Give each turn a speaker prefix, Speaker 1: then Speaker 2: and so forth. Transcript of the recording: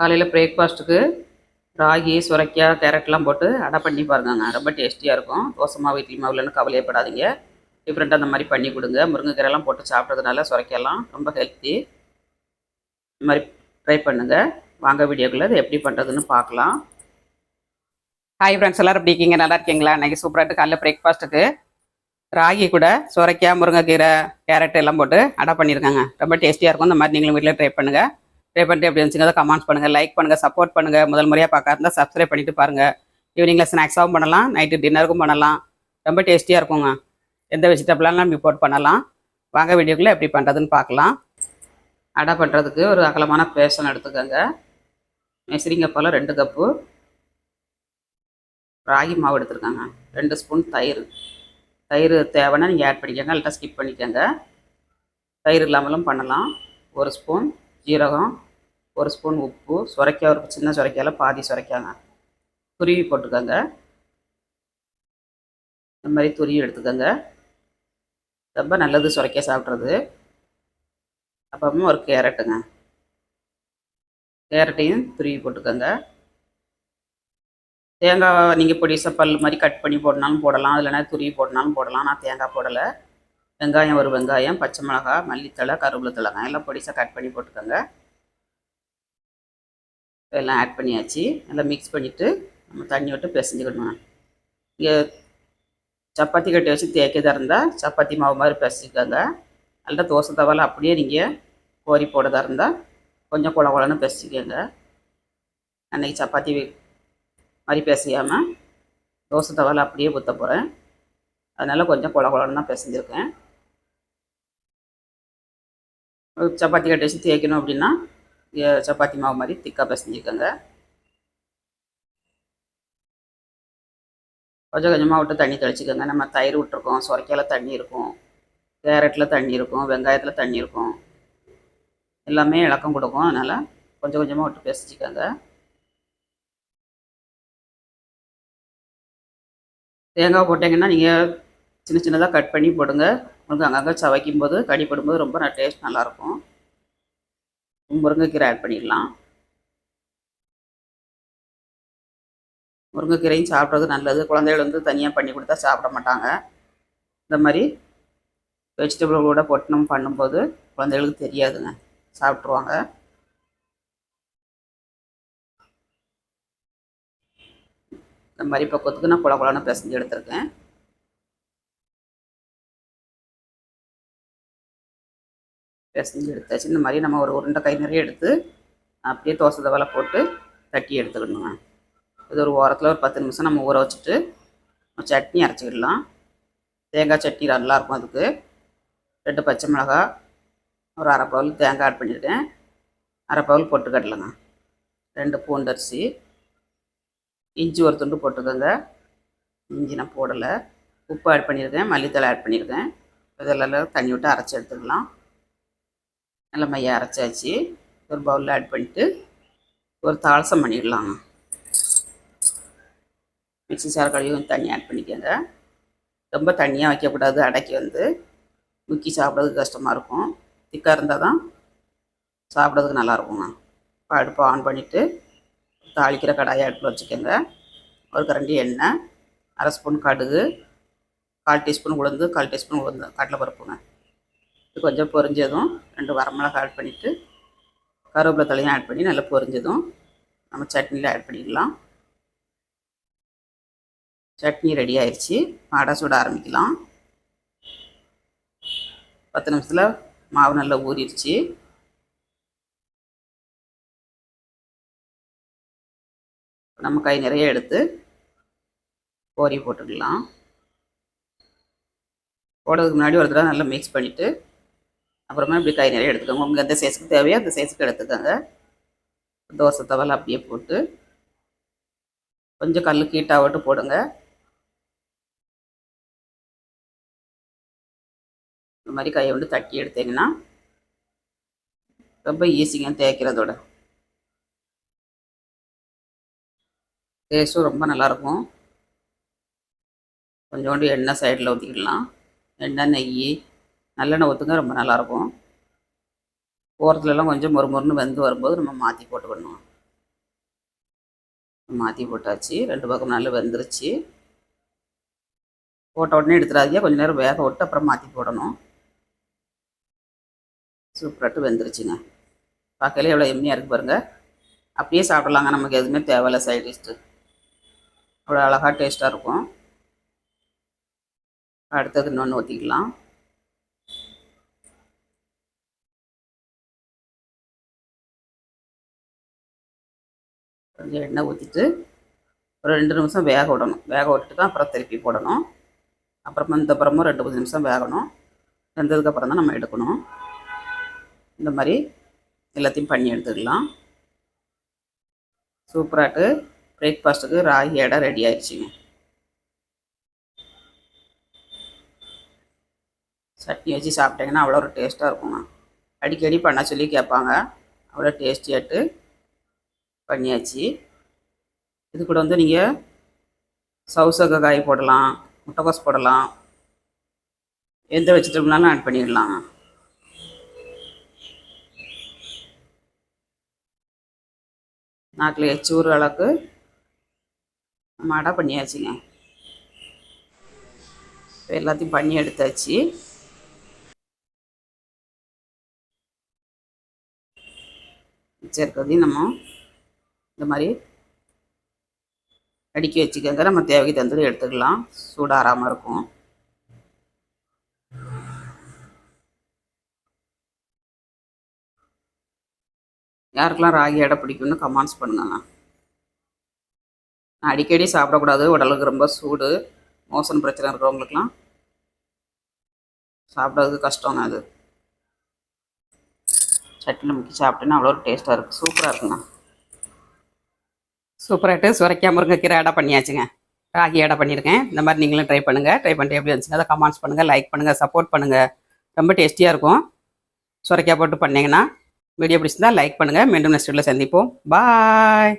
Speaker 1: காலையில் பிரேக்ஃபாஸ்ட்டுக்கு ராகி சுரைக்காய் கேரட்லாம் போட்டு அடை பண்ணி பாருங்கங்க ரொம்ப டேஸ்டியாக இருக்கும் தோசை மாவு இட்லி மாவுலன்னு கவலையப்படாதீங்க டிஃப்ரெண்ட்டாக அந்த மாதிரி பண்ணி கொடுங்க முருங்கைக்கீரைலாம் போட்டு சாப்பிட்றதுனால சுரைக்காயெல்லாம் ரொம்ப ஹெல்த்தி இந்த மாதிரி ட்ரை பண்ணுங்கள் வாங்க வீடியோக்குள்ளே அது எப்படி பண்ணுறதுன்னு பார்க்கலாம் ஹாய் ஃப்ரெண்ட்ஸ் எல்லோரும் எப்படி இருக்கீங்க நல்லா இருக்கீங்களா இன்றைக்கி சூப்பராகிட்டு காலைல பிரேக்ஃபாஸ்ட்டுக்கு ராகி கூட சுரைக்காய் முருங்கைக்கீரை கேரட் எல்லாம் போட்டு அடை பண்ணியிருக்காங்க ரொம்ப டேஸ்டியாக இருக்கும் இந்த மாதிரி நீங்களும் வீட்டில் ட்ரை பண்ணுங்கள் ட்ரை பண்ணிட்டு எப்படி இருந்துச்சுங்க கமெண்ட்ஸ் பண்ணுங்கள் லைக் பண்ணுங்கள் சப்போர்ட் பண்ணுங்கள் முதல் முறையாக இருந்தால் சப்ஸ்கிரைப் பண்ணிவிட்டு பாருங்கள் ஈவினிங்கில் ஸ்நாக்ஸாகவும் பண்ணலாம் நைட்டு டின்னருக்கும் பண்ணலாம் ரொம்ப டேஸ்ட்டியாக இருக்குங்க எந்த வெஜிடபிளாலும் நம்ம போட் பண்ணலாம் வாங்க வீடியோக்குள்ளே எப்படி பண்ணுறதுன்னு பார்க்கலாம் அடை பண்ணுறதுக்கு ஒரு அகலமான பேசன் எடுத்துக்கோங்க மெசிரிங்க போல் ரெண்டு கப்பு ராகி மாவு எடுத்துருக்காங்க ரெண்டு ஸ்பூன் தயிர் தயிர் தேவைன்னா நீங்கள் ஆட் பண்ணிக்கோங்க அல்ட்டா ஸ்கிப் பண்ணிக்கோங்க தயிர் இல்லாமலும் பண்ணலாம் ஒரு ஸ்பூன் ஜீரகம் ஒரு ஸ்பூன் உப்பு சுரைக்காய் ஒரு சின்ன சுரைக்காயில் பாதி சுரைக்காங்க துருவி போட்டுக்கோங்க இந்த மாதிரி துருவி எடுத்துக்கோங்க ரொம்ப நல்லது சுரைக்காய் சாப்பிட்றது அப்புறமா ஒரு கேரட்டுங்க கேரட்டையும் துருவி போட்டுக்கோங்க தேங்காய் நீங்கள் பொடிசை பல் மாதிரி கட் பண்ணி போடனாலும் போடலாம் இல்லைனா துருவி போடனாலும் போடலாம் நான் தேங்காய் போடலை வெங்காயம் ஒரு வெங்காயம் பச்சை மிளகாய் மல்லித்தலை கருவேப்பிலை எல்லாம் பொடிசை கட் பண்ணி போட்டுக்கோங்க எல்லாம் ஆட் பண்ணியாச்சு நல்லா மிக்ஸ் பண்ணிவிட்டு நம்ம தண்ணி விட்டு பிசைஞ்சுக்கணும் இங்கே சப்பாத்தி கட்டி வச்சு தேய்க்கதாக இருந்தால் சப்பாத்தி மாவு மாதிரி பிசைச்சிக்கோங்க நல்லா தோசை தவால் அப்படியே நீங்கள் கோரி போடுறதா இருந்தால் கொஞ்சம் குள குளன்னு பிசைச்சிக்கோங்க அன்றைக்கி சப்பாத்தி மாதிரி பிசையாமல் தோசை தவால் அப்படியே ஊற்ற போகிறேன் அதனால் கொஞ்சம் குள குளன்னு தான் பிசைஞ்சிருக்கேன் சப்பாத்தி கட்டி வச்சு தேய்க்கணும் அப்படின்னா சப்பாத்தி மாவு மாதிரி திக்காக பிசைஞ்சிக்கோங்க கொஞ்சம் கொஞ்சமாக விட்டு தண்ணி தெளிச்சிக்கோங்க நம்ம தயிர் விட்டுருக்கோம் சுரைக்கால தண்ணி இருக்கும் கேரட்டில் தண்ணி இருக்கும் வெங்காயத்தில் தண்ணி இருக்கும் எல்லாமே இலக்கம் கொடுக்கும் அதனால் கொஞ்சம் கொஞ்சமாக விட்டு பேசிச்சிக்கோங்க தேங்காய் போட்டிங்கன்னா நீங்கள் சின்ன சின்னதாக கட் பண்ணி போடுங்க உங்களுக்கு அங்கங்கே சவைக்கும் போது போது ரொம்ப டேஸ்ட் நல்லாயிருக்கும் முருங்கைக்கீரை ஆட் பண்ணிடலாம் முருங்கைக்கீரையும் சாப்பிட்றது நல்லது குழந்தைகள் வந்து தனியாக பண்ணி கொடுத்தா சாப்பிட மாட்டாங்க இந்த மாதிரி வெஜிடபிள்களோட பொட்டணம் பண்ணும்போது குழந்தைகளுக்கு தெரியாதுங்க சாப்பிட்ருவாங்க இந்த மாதிரி பக்கத்துக்கு நான் குழ குழான்னு பிசைஞ்சு எடுத்திருக்கேன் செஞ்சு எடுத்தாச்சு இந்த மாதிரி நம்ம ஒரு உருண்டை கை நிறைய எடுத்து அப்படியே தோசை தவலை போட்டு தட்டி எடுத்துக்கணுங்க இது ஒரு ஓரத்தில் ஒரு பத்து நிமிஷம் நம்ம ஊற வச்சுட்டு சட்னி அரைச்சிக்கிடலாம் தேங்காய் சட்னி நல்லாயிருக்கும் அதுக்கு ரெண்டு பச்சை மிளகா ஒரு அரை பவுல் தேங்காய் ஆட் பண்ணியிருக்கேன் அரை பவுல் போட்டு பொட்டுக்கடலைங்க ரெண்டு பூண்டரிசி இஞ்சி ஒரு துண்டு போட்டுக்கோங்க இஞ்சி நான் போடலை உப்பு ஆட் பண்ணியிருக்கேன் மல்லித்தலை ஆட் பண்ணியிருக்கேன் இதெல்லாம் தண்ணி விட்டு அரைச்சி எடுத்துக்கலாம் நல்ல மைய அரைச்சாச்சு ஒரு பவுலில் ஆட் பண்ணிட்டு ஒரு தாளசம் பண்ணிடலாங்க மிக்சி சார் கழுவியும் தண்ணி ஆட் பண்ணிக்கோங்க ரொம்ப தண்ணியாக வைக்கக்கூடாது அடக்கி வந்து முக்கி சாப்பிட்றதுக்கு கஷ்டமாக இருக்கும் திக்காக இருந்தால் தான் சாப்பிட்றதுக்கு நல்லாயிருக்குங்க இப்போ அடுப்பை ஆன் பண்ணிவிட்டு தாளிக்கிற கடாயை அடுப்பில் வச்சுக்கோங்க ஒரு கரண்டி எண்ணெய் அரை ஸ்பூன் கடுகு கால் டீஸ்பூன் உளுந்து கால் டீஸ்பூன் உளுந்து பருப்புங்க கொஞ்சம் பொரிஞ்சதும் ரெண்டு வரமிளகா ஆட் பண்ணிவிட்டு கருவேப்பிலை தலையும் ஆட் பண்ணி நல்லா பொரிஞ்சதும் நம்ம சட்னியில் ஆட் பண்ணிக்கலாம் சட்னி ரெடி ஆயிடுச்சு அடை சுட ஆரம்பிக்கலாம் பத்து நிமிஷத்தில் மாவு நல்லா ஊறிடுச்சு நம்ம கை நிறைய எடுத்து கோரி போட்டுக்கலாம் போடுறதுக்கு முன்னாடி ஒரு தடவை நல்லா மிக்ஸ் பண்ணிவிட்டு அப்புறமா இப்படி கை நிறைய எடுத்துக்கோங்க உங்களுக்கு எந்த சைஸுக்கு தேவையோ அந்த சைஸுக்கு எடுத்துக்கோங்க தோசை தவல் அப்படியே போட்டு கொஞ்சம் கல் கீட்டாவட்டு போடுங்க இந்த மாதிரி கையை வந்து தட்டி எடுத்தீங்கன்னா ரொம்ப ஈஸிங்க தேய்க்கிறதோட டேஸ்ட்டும் ரொம்ப நல்லாயிருக்கும் கொஞ்சோண்டு எண்ணெய் சைடில் ஊற்றிக்கலாம் எண்ணெய் நெய் நல்லெண்ணெய் ஊற்றுங்க ரொம்ப நல்லாயிருக்கும் ஓரத்துலலாம் கொஞ்சம் மொறு மொறுன்னு வெந்து வரும்போது நம்ம மாற்றி போட்டு பண்ணுவோம் மாற்றி போட்டாச்சு ரெண்டு பக்கம் நல்லா வெந்துருச்சு போட்ட உடனே எடுத்துடாதீங்க கொஞ்சம் நேரம் வேக விட்டு அப்புறம் மாற்றி போடணும் சூப்பராட்டு வெந்துருச்சுங்க பார்க்கல எவ்வளோ எம்மியாக இருக்குது பாருங்கள் அப்படியே சாப்பிடலாங்க நமக்கு எதுவுமே தேவையில்ல சைட் அவ்வளோ அழகாக டேஸ்ட்டாக இருக்கும் அடுத்தது இன்னொன்று ஊற்றிக்கலாம் கொஞ்சம் எண்ணெய் ஊற்றிட்டு ஒரு ரெண்டு நிமிஷம் வேக விடணும் வேக விட்டுட்டு தான் அப்புறம் திருப்பி போடணும் அப்புறம் இந்த அப்புறமும் ரெண்டு மூணு நிமிஷம் வேகணும் வெந்ததுக்கப்புறம் தான் நம்ம எடுக்கணும் இந்த மாதிரி எல்லாத்தையும் பண்ணி எடுத்துக்கலாம் சூப்பராட்டு பிரேக்ஃபாஸ்ட்டுக்கு ராகி அடை ரெடி ஆயிடுச்சுங்க சட்னி வச்சு சாப்பிட்டீங்கன்னா அவ்வளோ ஒரு டேஸ்ட்டாக இருக்குங்க அடிக்கடி பண்ண சொல்லி கேட்பாங்க அவ்வளோ டேஸ்டியாட்டு பண்ணியாச்சு இது கூட வந்து நீங்கள் சவுசக காய் போடலாம் முட்டைக்கோஸ் போடலாம் எந்த வெஜிடபிள்னாலும் ஆட் பண்ணிடலாம் நாட்டில் எச்சு ஒரு அளவுக்கு நம்ம அடை பண்ணியாச்சுங்க இப்போ எல்லாத்தையும் பண்ணி எடுத்தாச்சு மிச்சம் இருக்கிறதையும் நம்ம இந்த மாதிரி அடுக்கி வச்சுக்கங்க நம்ம தேவைக்கு தந்துட்டு எடுத்துக்கலாம் சூடாராமல் இருக்கும் யாருக்கெல்லாம் ராகி எடை பிடிக்கும்னு கமெண்ட்ஸ் பண்ணுங்கண்ணா நான் அடிக்கடி சாப்பிடக்கூடாது உடலுக்கு ரொம்ப சூடு மோசன் பிரச்சனை இருக்கிறவங்களுக்குலாம் சாப்பிட்றதுக்கு கஷ்டம் அது சட்டியில் முக்கி சாப்பிட்டேன்னா அவ்வளோ டேஸ்ட்டாக இருக்குது சூப்பராக இருக்குண்ணா சூப்பராகிட்டு சுரைக்காய் முருங்கைக்கீரை அடை பண்ணியாச்சுங்க ராகி அடை பண்ணியிருக்கேன் இந்த மாதிரி நீங்களும் ட்ரை பண்ணுங்கள் ட்ரை பண்ணிட்டு எப்படி இருந்துச்சுன்னா அதை கமெண்ட்ஸ் பண்ணுங்கள் லைக் பண்ணுங்கள் சப்போர்ட் பண்ணுங்கள் ரொம்ப டேஸ்டியாக இருக்கும் சுரைக்கா போட்டு பண்ணிங்கன்னா வீடியோ பிடிச்சிருந்தா லைக் பண்ணுங்கள் மீண்டும் நெக்ஸ்ட் வீடியோவில் சந்திப்போம் பாய்